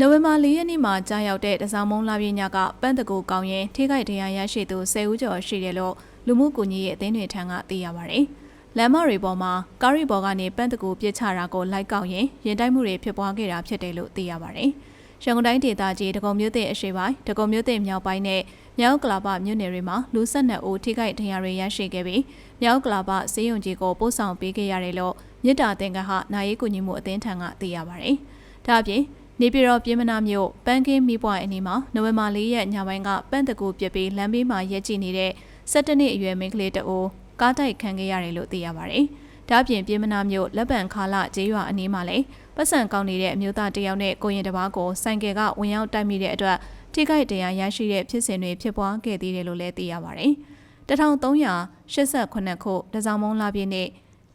နိုဝင်ဘာ၄ရက်နေ့မှာကြာရောက်တဲ့တစားမုံလာပြည့်ညကပန်းတကူကောင်းရင်ထိခိုက်တရားရရှိသူ10ဦးကျော်ရှိတယ်လို့လူမှုကူညီရေးအသင်းတွေထံကသိရပါဗျ။လမ်းမတွေပေါ်မှာကားရီပေါ်ကနေပန်းတကူပြစ်ချတာကိုလိုက်ကောက်ရင်ရင်တိုက်မှုတွေဖြစ်ပွားခဲ့တာဖြစ်တယ်လို့သိရပါဗျ။ရန်ကုန်တိုင်းဒေသကြီးတကုံမြို့သစ်အရှိပိုင်းတကုံမြို့သစ်မြောက်ပိုင်းနဲ့မြောက်ကလာပမြို့နယ်တွေမှာလူ၁၂ဦးထိခိုက်ဒဏ်ရာတွေရရှိခဲ့ပြီးမြောက်ကလာပစေယုံကြီးကိုပို့ဆောင်ပေးခဲ့ရတယ်လို့မြစ်တာတင်ကဟနိုင်ရေးကူညီမှုအသင်းထံကသိရပါဗျ။ဒါအပြင် နေပြည်တော်ပြည်မနာမြို့ပန်းကင်းမိပွားအနီးမှာနိုဝင်ဘာ၄ရက်ညပိုင်းကပန်းတကူပြစ်ပြီးလမ်းဘေးမှာရက်ကြည့်နေတဲ့17နှစ်အရွယ်မိန်းကလေးတအိုကားတိုက်ခံခဲ့ရတယ်လို့သိရပါတယ်။ဒါ့အပြင်ပြည်မနာမြို့လက်ပံခါလကျေးရွာအနီးမှာလည်းပတ်စံကောင်းနေတဲ့အမျိုးသားတယောက်နဲ့ကိုရင်တစ်ပါးကိုဆိုင်ကယ်ကဝင်ရောက်တိုက်မိတဲ့အတွက်ထိခိုက်ဒဏ်ရာရရှိတဲ့ဖြစ်စဉ်တွေဖြစ်ပွားခဲ့သေးတယ်လို့လည်းသိရပါတယ်။1388ခုတစောင်းမုံလာပြည့်နေ့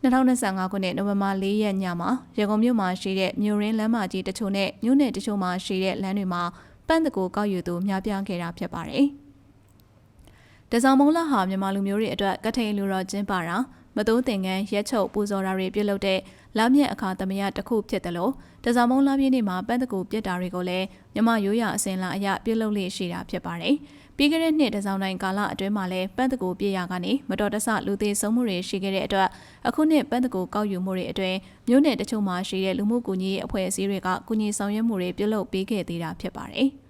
2025ခုနှစ်နိုဝင်ဘာ4ရက်ညမှာရန်ကုန်မြို့မှာရှိတဲ့မြို့ရင်းလမ်းမကြီးတချို့နဲ့မြို့နယ်တချို့မှာရှိတဲ့လမ်းတွေမှာပန်းတကူကောက်ယူသူများပြားခဲ့တာဖြစ်ပါတယ်။တစောင်းမုံလာဟာမြန်မာလူမျိုးတွေအတွက်ကထိန်လူတော်ကျင်းပါတာ မတိုးတင်ငန်းရက်ချုပ်ပူဇော်တာတွေပြုလုပ်တဲ့လမ်းမြက်အခါသမယတစ်ခုဖြစ်တယ်လို့တစောင်းမုံလာပြည့်နေ့မှာပန်းတကူပြစ်တာတွေကိုလည်းမြမရိုးရအစင်လာအရပြုလုပ်လေ့ရှိတာဖြစ်ပါတယ်။ပြီးခဲ့တဲ့နှစ်တစောင်းတိုင်းကာလအတွင်းမှာလည်းပန်းတကူပြည့်ရကနေမတော်တဆလူသေးဆုံးမှုတွေရှိခဲ့တဲ့အတွက်အခုနှစ်ပန်းတကူကောက်ယူမှုတွေအတွင်းမြို့နယ်တချို့မှာရှိတဲ့လူမှုကူညီရေးအဖွဲ့အစည်းတွေကကူညီဆောင်ရွက်မှုတွေပြုလုပ်ပေးခဲ့သေးတာဖြစ်ပါတယ်။